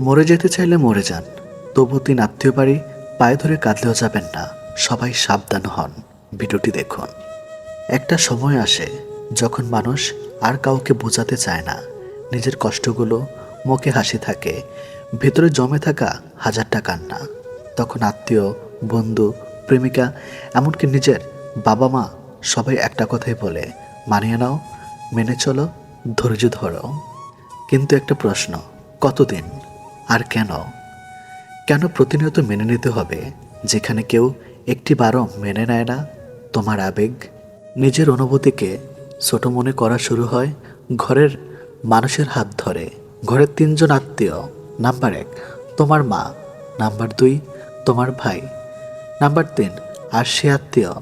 মরে যেতে চাইলে মরে যান, তবু তিন আত্মীয় বাড়ি পায়ে ধরে কাঁদলেও যাবেন না, সবাই সাবধান হন। ভিডিওটি দেখুন। একটা সময় আসে যখন মানুষ আর কাউকে বোঝাতে চায় না। নিজের কষ্টগুলো মুখে হাসি থাকে, ভেতরে জমে থাকা হাজারটা কান্না। তখন আত্মীয়, বন্ধু, প্রেমিকা, এমনকি নিজের বাবা মা সবাই একটা কথাই বলে, মানিয়ে নাও, মেনে চলো, ধৈর্য ধরো। কিন্তু একটা প্রশ্ন, কতদিন আর কেন? কেন প্রতিনিয়ত মেনে নিতে হবে যেখানে কেউ একটি বারও মেনে নেয় না? তোমার আবেগ? নিজের অনুভূতিকে ছোট মনে করা শুরু হয় ঘরের মানুষের হাত ধরে। ঘরের তিনজন আত্মীয়, নাম্বার এক, তোমার মা, নাম্বার দুই, তোমার ভাই, নাম্বার তিন, আর সে আত্মীয়,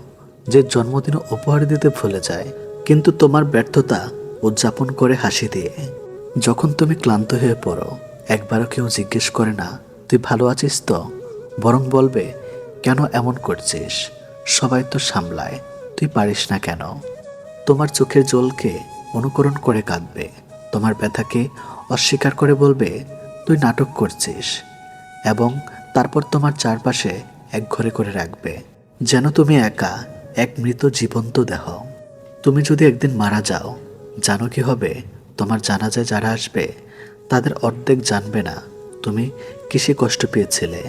যে জন্মদিন উপহার দিতে ভুলে যায়, কিন্তু তোমার ব্যর্থতা উদযাপন করে হাসি দিয়ে। যখন তুমি ক্লান্ত হয়ে পড়ো একবারও কেউ জিজ্ঞেস করে না, তুই ভালো আছিস তো? বরং বলবে, কেন এমন করছিস? সবাই তো সামলায়, তুই পারিস না কেন? তোমার চোখের জলকে অনুকরণ করে কাঁদবে, তোমার ব্যথাকে অস্বীকার করে বলবে, তুই নাটক করছিস। এবং তারপর তোমার চারপাশে এক ঘরে করে রাখবে, যেন তুমি একা এক মৃত জীবন্ত দেহ। তুমি যদি একদিন মারা যাও, জানো কি হবে? তোমার জানাজায় যারা আসবে তাদের অর্ধেক জানবে না তুমি কিসে কষ্ট পেয়েছিলে।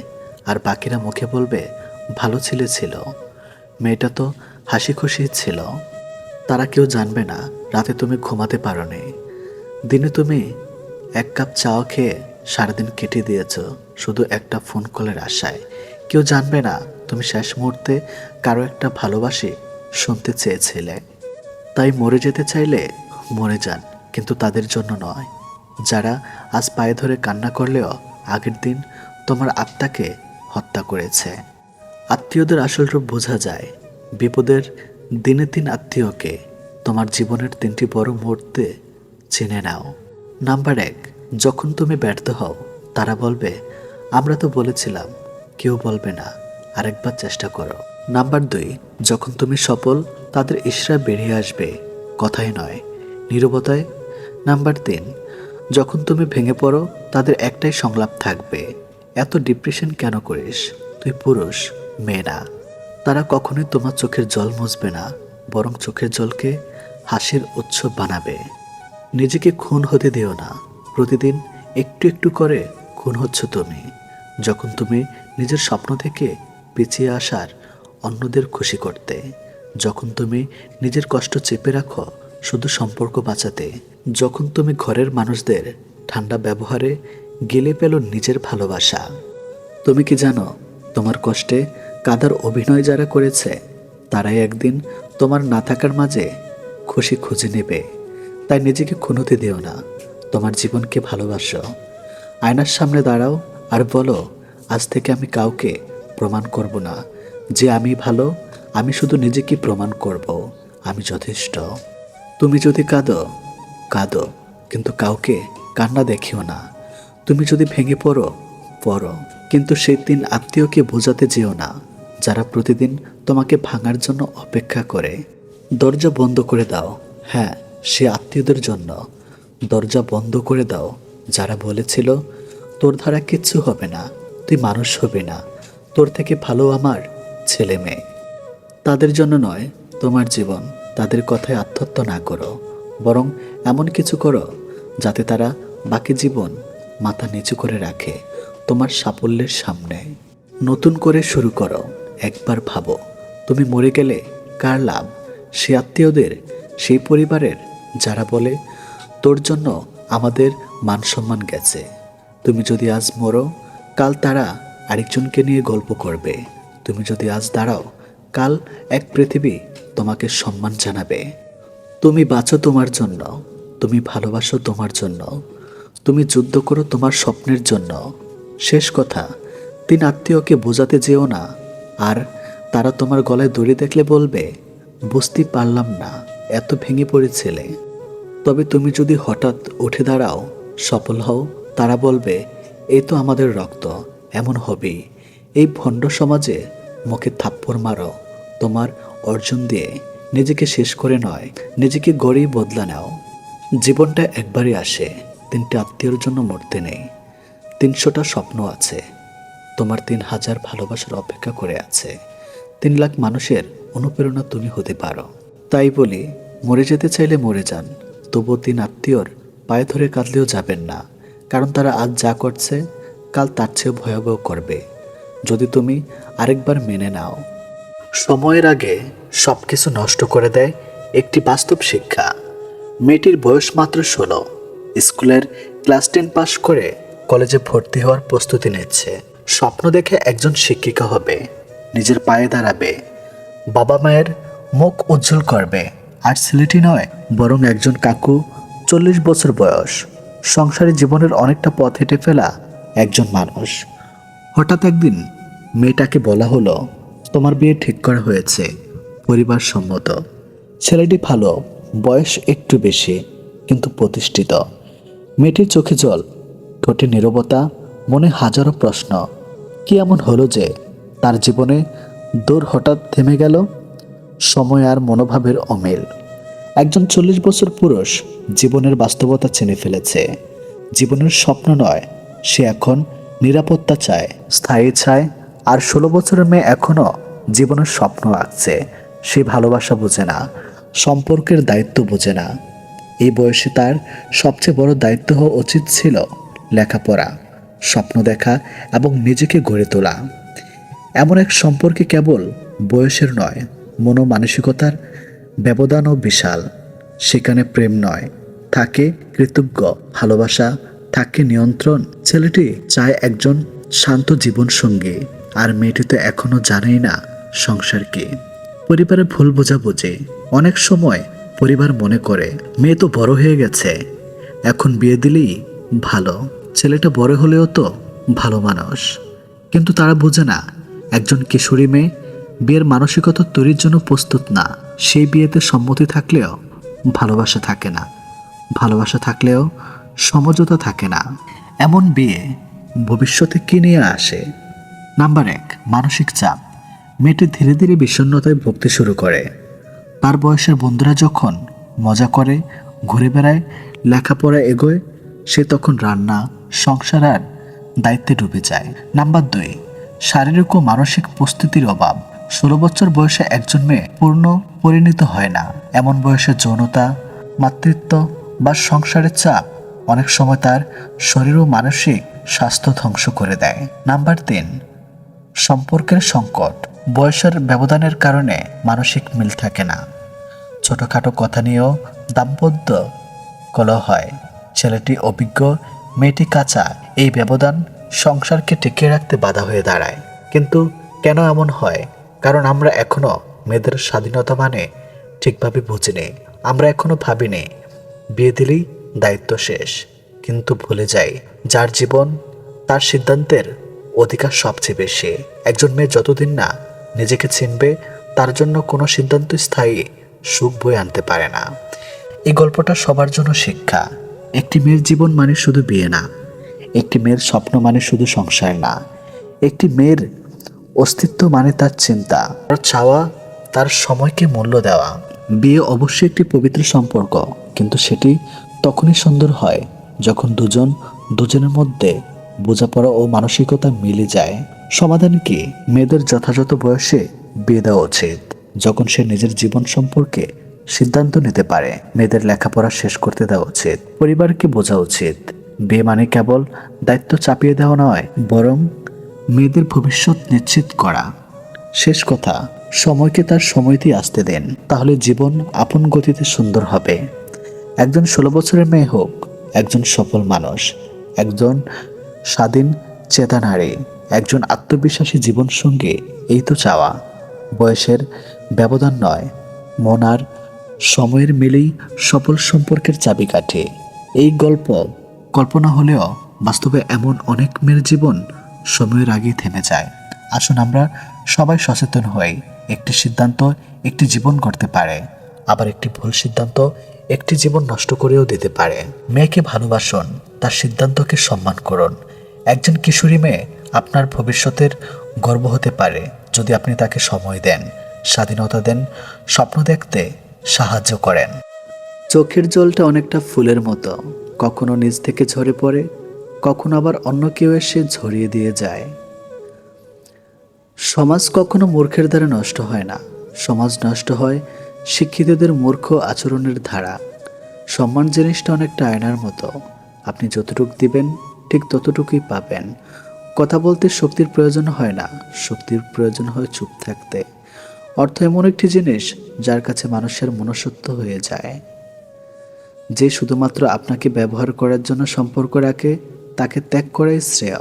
আর বাকিরা মুখে বলবে, ভালো ছেলে ছিল। মেয়েটা তো হাসি খুশি ছিল। তারা কেউ জানবে না, রাতে তুমি ঘুমাতে পারো নি দিনে তুমি এক কাপ চাও খেয়ে সারাদিন কেটে দিয়েছ, শুধু একটা ফোন কলের আশায়। কেউ জানবে না, তুমি শেষ মুহূর্তে কারও একটা ভালোবাসি শুনতে চেয়েছিলে। তাই মরে যেতে চাইলে মরে যান, কিন্তু তাদের জন্য নয়। যারা আজ পায়ে ধরে কান্না করলেও আগের দিন তোমার আত্মাকে হত্যা করেছে। আত্মীয়দের আসল রূপ বোঝা যায়। বিপদের দিনে তিন আত্মীয়কে তোমার জীবনের তিনটি বড় মুহূর্তে চিনে নাও। নাম্বার এক, যখন তুমি ব্যর্থ হও, তারা বলবে, আমরা তো বলেছিলাম, কেউ বলবে না, আরেকবার চেষ্টা করো। নাম্বার দুই, যখন তুমি সফল, তাদের ইশরা বেরিয়ে আসবে, কথাই নয়, নীরবতায়। নাম্বার তিন যখন তুমি ভেঙে পড়ো, তাদের একটাই সংলাপ থাকবে। এত ডিপ্রেশন কেন করিস? তুই পুরুষ, মেয়ে না। তারা কখনোই তোমার চোখের জল মুছবে না, বরং চোখের জলকে হাসির উৎসব বানাবে। নিজেকে খুন হতে দিও না। প্রতিদিন একটু একটু করে খুন হচ্ছ তুমি। যখন তুমি নিজের স্বপ্ন থেকে পিছিয়ে আসার অন্যদের খুশি করতে। যখন তুমি নিজের কষ্ট চেপে রাখো, শুধু সম্পর্ক বাঁচাতে। যখন তুমি ঘরের মানুষদের ঠান্ডা ব্যবহারে গেলে পেল নিজের ভালোবাসা। তুমি কি জানো, তোমার কষ্টে কাদার অভিনয় যারা করেছে, তারাই একদিন তোমার না থাকার মাঝে খুশি খুঁজে নেবে। তাই নিজেকে খুনুতে দিও না, তোমার জীবনকে ভালোবাসো। আয়নার সামনে দাঁড়াও আর বলো, আজ থেকে আমি কাউকে প্রমাণ করব না। যে আমি ভালো, আমি শুধু নিজেকে প্রমাণ করব। আমি যথেষ্ট। তুমি যদি কাঁদো কাঁদো, কিন্তু কাউকে কান্না দেখিও না। তুমি যদি ভেঙে পড়ো পড়ো, কিন্তু সেই তিন আত্মীয়কে বোঝাতে যেও না, যারা প্রতিদিন তোমাকে ভাঙার জন্য অপেক্ষা করে। দরজা বন্ধ করে দাও। হ্যাঁ সে আত্মীয়দের জন্য। দরজা বন্ধ করে দাও। যারা বলেছিল, তোর দ্বারা কিচ্ছু হবে না, তুই মানুষ হবে না, তোর থেকে ভালো আমার ছেলে মেয়ে। তাদের জন্য নয়, তোমার জীবন। তাদের কথায় আত্মহত্যা না করো। বরং এমন কিছু করো যাতে তারা বাকি জীবন মাথা নিচু করে রাখে তোমার সাফল্যের সামনে। নতুন করে শুরু করো, একবার ভাবো, তুমি মরে গেলে কার লাভ? সে আত্মীয়দের সেই পরিবারের, যারা বলে, তোর জন্য আমাদের মান সম্মান গেছে। তুমি যদি আজ মরো, কাল তারা আরেকজনকে নিয়ে গল্প করবে। তুমি যদি আজ দাঁড়াও, কাল এক পৃথিবী তোমাকে সম্মান জানাবে। তুমি বাঁচো তোমার জন্য, তুমি ভালোবাসো তোমার জন্য, তুমি যুদ্ধ করো তোমার স্বপ্নের জন্য। শেষ কথা, তিন আত্মীয়কে বোঝাতে যেও না, আর তারা তোমার গলায় দড়ি দেখলে বলবে, বুঝতে পারলাম না, এত ভেঙে পড়েছিলে। তবে তুমি যদি হঠাৎ উঠে দাঁড়াও, সফল হও, তারা বলবে এই তো আমাদের রক্ত, এমন হবেই। এই ভণ্ড সমাজে মুখে থাপ্পড় মারো, তোমার অর্জন দিয়ে নিজেকে শেষ করে নয়, নিজেকে গড়েই বদলা নাও। জীবনটা একবারই আসে, তিনটে আত্মীয়র জন্য মরতে নেই। তিনশোটা স্বপ্ন আছে, তোমার তিন হাজার ভালোবাসার অপেক্ষা করে আছে। তিন লাখ মানুষের অনুপ্রেরণা তুমি হতে পারো। তাই বলি, মরে যেতে চাইলে মরে যান, তবুও তিন আত্মীয়র পায়ে ধরে কাঁদলেও যাবেন না, কারণ তারা আজ যা করছে, কাল তার চেয়েও ভয়াবহ করবে। যদি তুমি আরেকবার মেনে নাও। সময়ের আগে সব কিছু নষ্ট করে দেয় একটি বাস্তব শিক্ষা। মেয়েটির বয়স মাত্র ষোলো। স্কুলের ক্লাস টেন পাশ করে কলেজে ভর্তি হওয়ার প্রস্তুতি নিচ্ছে। স্বপ্ন দেখে একজন শিক্ষিকা হবে। নিজের পায়ে দাঁড়াবে। বাবা মায়ের মুখ উজ্জ্বল করবে। আর ছেলেটি নয়, বরং একজন কাকু, চল্লিশ বছর বয়স। সংসারী জীবনের অনেকটা পথ হেঁটে ফেলা একজন মানুষ। হঠাৎ একদিন মেয়েটাকে বলা হলো, তোমার বিয়ে ঠিক করা হয়েছে। পরিবার সম্মত ছেলেটি ভালো, বয়স একটু বেশি, কিন্তু প্রতিষ্ঠিত। মেয়েটির চোখে জল, ঠোঁটে নীরবতা, মনে হাজারো প্রশ্ন। কি এমন হলো যে তার জীবনে দৌড় হঠাৎ থেমে গেল? সময় আর মনোভাবের অমিল। একজন চল্লিশ বছর পুরুষ জীবনের বাস্তবতা চেনে ফেলেছে। জীবনের স্বপ্ন নয়, সে এখন নিরাপত্তা চায়, স্থায়ী চায়, আর ষোলো বছরের মেয়ে এখনও জীবনের স্বপ্ন আঁকছে সে ভালোবাসা বোঝে না, সম্পর্কের দায়িত্ব বোঝে না। এই বয়সে তার সবচেয়ে বড় দায়িত্ব হওয়া উচিত ছিল লেখাপড়া, স্বপ্ন দেখা এবং নিজেকে গড়ে তোলা। এমন এক সম্পর্কে কেবল বয়সের নয়, মনোমানসিকতার ব্যবধানও বিশাল। সেখানে প্রেম নয়, থাকে কৃতজ্ঞ, ভালোবাসা, থাকে নিয়ন্ত্রণ। ছেলেটি চায় একজন শান্ত জীবন সঙ্গী আর মেয়েটি তো এখনও জানেই না সংসার পরিবারে ভুল বোঝাবুঝি। অনেক সময় পরিবার মনে করে, মেয়ে তো বড় হয়ে গেছে। এখন বিয়ে দিলেই ভালো। ছেলেটা বড় হলেও তো ভালো মানুষ। কিন্তু তারা বোঝে না, একজন কিশোরী মেয়ে বিয়ের মানসিকতা তৈরির জন্য প্রস্তুত না। সেই বিয়েতে সম্মতি থাকলেও ভালোবাসা থাকে না। ভালোবাসা থাকলেও সমঝোতা থাকে না। এমন বিয়ে ভবিষ্যতে কি নিয়ে আসে? নাম্বার এক, মানসিক চাপ। মেয়েটি ধীরে ধীরে বিষণ্ণতায় ভুগতে শুরু করে। তার বয়সের বন্ধুরা যখন মজা করে, ঘুরে বেড়ায়, লেখাপড়া এগোয়, সে তখন রান্না, সংসার আর দায়িত্বে ডুবে যায়। নাম্বার দুই, শারীরিক ও মানসিক প্রস্তুতির অভাব। ষোলো বছর বয়সে একজন মেয়ে পূর্ণ পরিণত হয় না। এমন বয়সে যৌনতা, মাতৃত্ব বা সংসারের চাপ অনেক সময় তার শরীর ও মানসিক স্বাস্থ্য ধ্বংস করে দেয়। নাম্বার তিন, সম্পর্কের সংকট। বয়সের ব্যবধানের কারণে মানসিক মিল থাকে না। ছোটখাটো কথা নিয়েও দাম্পত্য কলহ হয়। ছেলেটি অভিজ্ঞ, মেয়েটি কাঁচা। এই ব্যবধান সংসারকে টিকিয়ে রাখতে বাধা হয়ে দাঁড়ায়। কিন্তু কেন এমন হয়? কারণ আমরা এখনও মেয়েদের স্বাধীনতা মানে ঠিকভাবে বুঝিনি আমরা এখনও ভাবিনি বিয়ে দিলেই দায়িত্ব শেষ। কিন্তু ভুলে যাই, যার জীবন তার সিদ্ধান্তের অধিকার সবচেয়ে বেশি। একজন মেয়ে যতদিন না নিজেকে চিনবে, তার জন্য কোনো সিদ্ধান্ত স্থায়ী সুখ বয়ে আনতে পারে না। এই গল্পটা সবার জন্য শিক্ষা। একটি মেয়ের জীবন মানে শুধু বিয়ে না, একটি মেয়ের স্বপ্ন মানে শুধু সংসার না, একটি মেয়ের অস্তিত্ব মানে তার চিন্তা। তার চাওয়া, তার সময়কে মূল্য দেওয়া। বিয়ে অবশ্যই একটি পবিত্র সম্পর্ক, কিন্তু সেটি তখনই সুন্দর হয় যখন দুজন, দুজনের মধ্যে বোঝাপড়া ও মানসিকতা মিলে যায়। সমাধান কি? মেয়েদের যথাযথ বয়সে বিয়ে দেওয়া উচিত। যখন সে নিজের জীবন সম্পর্কে সিদ্ধান্ত নিতে পারে, মেয়েদের লেখাপড়া শেষ করতে দেওয়া উচিত। পরিবারকে বোঝা উচিত। বিয়ে মানে কেবল দায়িত্ব চাপিয়ে দেওয়া নয়, বরং মেয়েদের ভবিষ্যৎ নিশ্চিত করা। শেষ কথা, সময়কে তার সময়তেই আসতে দেন, তাহলে জীবন আপন গতিতে সুন্দর হবে। একজন ষোলো বছরের মেয়ে হোক, একজন সফল মানুষ, একজন স্বাধীন চেতা নারী একজন আত্মবিশ্বাসী জীবনসঙ্গী, এই তো চাওয়া। বয়সের ব্যবধান নয়, মন আর সময়ের মিলেই সফল সম্পর্কের চাবিকাঠি। এই গল্প কল্পনা হলেও বাস্তবে এমন অনেক মেয়ের জীবন সময়ের আগেই থেমে যায়। আসুন আমরা সবাই সচেতন হই, একটি সিদ্ধান্ত একটি জীবন করতে পারে, আবার একটি ভুল সিদ্ধান্ত একটি জীবন নষ্ট করেও দিতে পারে। মেয়েকে ভালোবাসুন, তার সিদ্ধান্তকে সম্মান করুন। একজন কিশোরী মেয়ে আপনার ভবিষ্যতের গর্ব হতে পারে যদি আপনি তাকে সময় দেন, স্বাধীনতা দেন, স্বপ্ন দেখতে সাহায্য করেন। চোখের জলটা অনেকটা ফুলের মতো, কখনো নিজ থেকে ঝরে পড়ে, কখনো আবার অন্য কেউ এসে ঝরিয়ে দিয়ে যায়। সমাজ কখনো মূর্খের দ্বারা নষ্ট হয় না। সমাজ নষ্ট হয় শিক্ষিতদের মূর্খ আচরণের ধারা। সম্মান জিনিসটা অনেকটা আয়নার মতো। আপনি যতটুকু দিবেন, ঠিক ততটুকুই পাবেন। কথা বলতে শক্তির প্রয়োজন হয় না, শক্তির প্রয়োজন হয় চুপ থাকতে। অর্থ এমন একটি জিনিস যার কাছে মানুষের মনসত্ব হয়ে যায়। যে শুধুমাত্র আপনাকে ব্যবহার করার জন্য সম্পর্ক রাখে, তাকে ত্যাগ করাই শ্রেয়।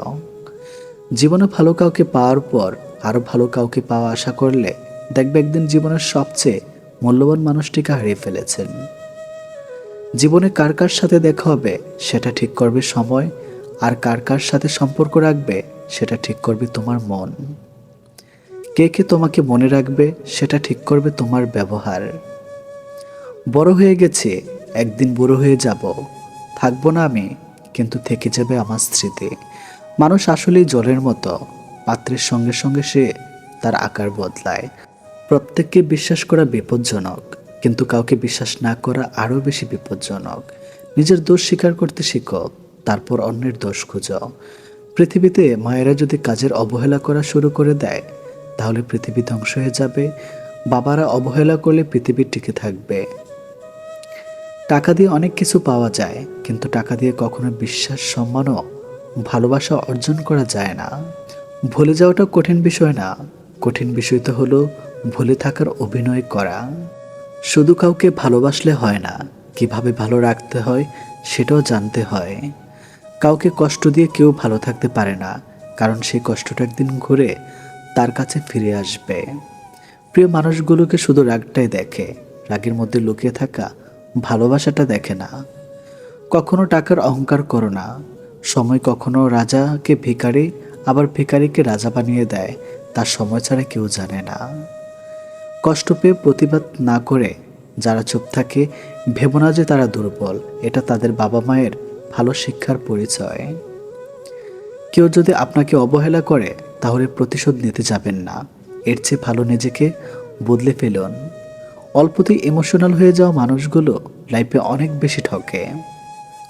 জীবনে ভালো কাউকে পাওয়ার পর আরও ভালো কাউকে পাওয়া আশা করলে দেখবে একদিন জীবনের সবচেয়ে মূল্যবান মানুষটিকে হারিয়ে ফেলেছেন। জীবনে কার কার সাথে দেখা হবে, সেটা ঠিক করবে সময় আর কার কার সাথে সম্পর্ক রাখবে, সেটা ঠিক করবে তোমার মন। কে কে তোমাকে মনে রাখবে, সেটা ঠিক করবে তোমার ব্যবহার। বড় হয়ে গেছে, একদিন বুড়ো হয়ে যাব। থাকব না আমি, কিন্তু থেকে যাবে আমার স্মৃতি। মানুষ আসলেই জলের মতো, পাত্রের সঙ্গে সঙ্গে সে তার আকার বদলায়। প্রত্যেককে বিশ্বাস করা বিপজ্জনক, কিন্তু কাউকে বিশ্বাস না করা আরও বেশি বিপজ্জনক। নিজের দোষ স্বীকার করতে শিখো। তারপর অন্যের দোষ খুঁজো। পৃথিবীতে মায়েরা যদি কাজের অবহেলা করা শুরু করে দেয়, তাহলে পৃথিবী ধ্বংস হয়ে যাবে। বাবারা অবহেলা করলে পৃথিবী টিকে থাকবে। টাকা দিয়ে অনেক কিছু পাওয়া যায়, কিন্তু টাকা দিয়ে কখনো বিশ্বাস সম্মান ও ভালোবাসা অর্জন করা যায় না। ভুলে যাওয়াটা কঠিন বিষয় না। কঠিন বিষয় তো হলো ভুলে থাকার অভিনয় করা। শুধু কাউকে ভালোবাসলে হয় না, কীভাবে ভালো রাখতে হয় সেটাও জানতে হয়। কাউকে কষ্ট দিয়ে কেউ ভালো থাকতে পারে না, কারণ সেই কষ্টটা একদিন ঘুরে তার কাছে ফিরে আসবে। প্রিয় মানুষগুলোকে শুধু রাগটাই দেখে, রাগের মধ্যে লুকিয়ে থাকা ভালোবাসাটা দেখে না। কখনো টাকার অহংকার করো না, সময় কখনো রাজাকে ভিখারি, আবার ভিখারিকে রাজা বানিয়ে দেয় তার সময় ছাড়া কেউ জানে না। কষ্ট পেয়ে প্রতিবাদ না করে যারা চুপ থাকে, ভেবো না যে তারা দুর্বল, এটা তাদের বাবা মায়ের ভালো শিক্ষার পরিচয়। কেউ যদি আপনাকে অবহেলা করে, তাহলে প্রতিশোধ নিতে যাবেন না। এর চেয়ে ভালো নিজেকে বদলে ফেলুন। অল্পতেই ইমোশনাল হয়ে যাওয়া মানুষগুলো লাইফে অনেক বেশি ঠকে।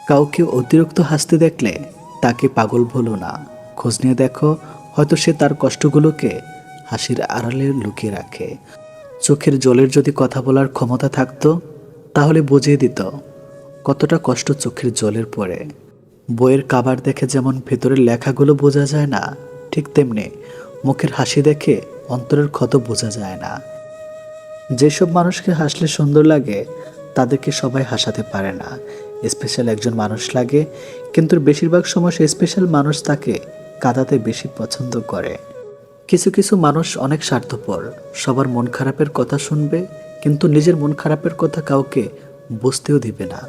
কাউকে অতিরিক্ত হাসতে দেখলে তাকে পাগল ভুলো না। খোঁজ নিয়ে দেখো, হয়তো সে তার কষ্টগুলোকে হাসির আড়ালে লুকিয়ে রাখে। চোখের জলের যদি কথা বলার ক্ষমতা থাকতো, তাহলে বুঝিয়ে দিত কতটা কষ্ট চোখের জলের পরে। বইয়ের কাবার দেখে যেমন ভেতরের লেখাগুলো বোঝা যায় না, ঠিক তেমনি মুখের হাসি দেখে অন্তরের ক্ষত বোঝা যায় না। যেসব মানুষকে হাসলে সুন্দর লাগে, তাদেরকে সবাই হাসাতে পারে না। স্পেশাল একজন মানুষ লাগে, কিন্তু বেশিরভাগ সময় সে স্পেশাল মানুষ তাকে কাঁদাতে বেশি পছন্দ করে। কিছু কিছু মানুষ অনেক স্বার্থপর, সবার মন খারাপের কথা শুনবে, কিন্তু নিজের মন খারাপের কথা কাউকে বুঝতেও দিবে না।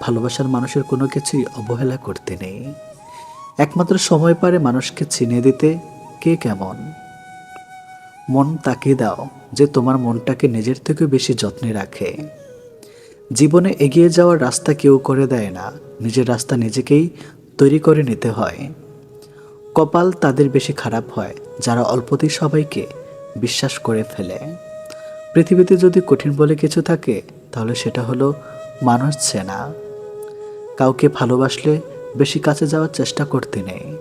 ভালোবাসার মানুষের কোনো কিছুই অবহেলা করতে নেই। একমাত্র সময় পারে মানুষকে চিনে দিতে কে কেমন? মন তাকে দাও যে তোমার মনটাকে নিজের থেকে বেশি যত্নে রাখে। জীবনে এগিয়ে যাওয়ার রাস্তা কেউ করে দেয় না, নিজের রাস্তা নিজেকেই তৈরি করে নিতে হয়। কপাল তাদের বেশি খারাপ হয়, যারা অল্পতেই সবাইকে বিশ্বাস করে ফেলে। পৃথিবীতে যদি কঠিন বলে কিছু থাকে, তাহলে সেটা হলো মানুষ চেনা। কাউকে ভালোবাসলে বেশি কাছে যাওয়ার চেষ্টা করতে নেই।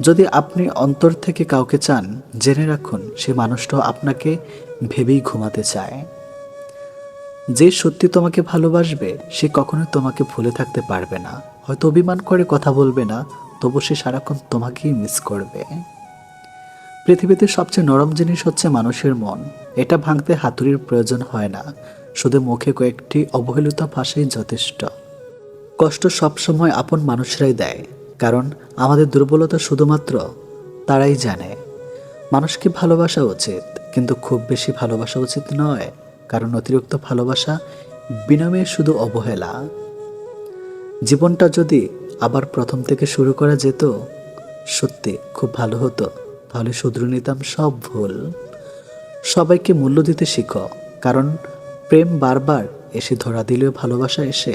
যদি আপনি অন্তর থেকে কাউকে চান, জেনে রাখুন সে মানুষটাও আপনাকে ভেবেই ঘুমাতে চায়। যে সত্যি তোমাকে ভালোবাসবে, সে কখনো তোমাকে ভুলে থাকতে পারবে না। হয়তো অভিমান করে কথা বলবে না, তবু সে সারাক্ষণ তোমাকেই মিস করবে। পৃথিবীতে সবচেয়ে নরম জিনিস হচ্ছে মানুষের মন। এটা ভাঙতে হাতুড়ির প্রয়োজন হয় না। শুধু মুখে কয়েকটি অবহেলিত ভাষাই যথেষ্ট। কষ্ট সবসময় আপন মানুষরাই দেয়, কারণ আমাদের দুর্বলতা শুধুমাত্র তারাই জানে। মানুষকে ভালোবাসা উচিত, কিন্তু খুব বেশি ভালোবাসা উচিত নয়, কারণ অতিরিক্ত ভালোবাসা বিনাময়ে শুধু অবহেলা। জীবনটা যদি আবার প্রথম থেকে শুরু করা যেত, সত্যি খুব ভালো হতো। তাহলে শুধরে নিতাম সব ভুল। সবাইকে মূল্য দিতে শিখো, কারণ প্রেম বারবার এসে ধরা দিলেও ভালোবাসা এসে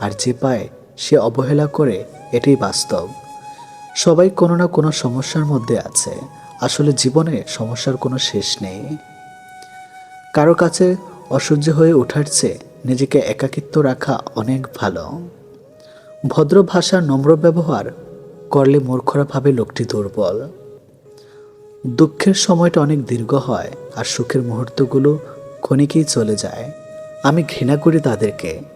আর যে পায় সে অবহেলা করে এটাই বাস্তব। সবাই কোনো না কোনো সমস্যার মধ্যে আছে। আসলে জীবনে সমস্যার কোনো শেষ নেই। কারও কাছে অসহ্য হয়ে ওঠার চেয়ে নিজেকে একাকিত্ব রাখা অনেক ভালো। ভদ্র ভাষার নম্র ব্যবহার করলে মূর্খরা ভাবে লোকটি দুর্বল। দুঃখের সময়টা অনেক দীর্ঘ হয় আর সুখের মুহূর্তগুলো ক্ষণিকেই চলে যায়। আমি ঘৃণা করি তাদেরকে।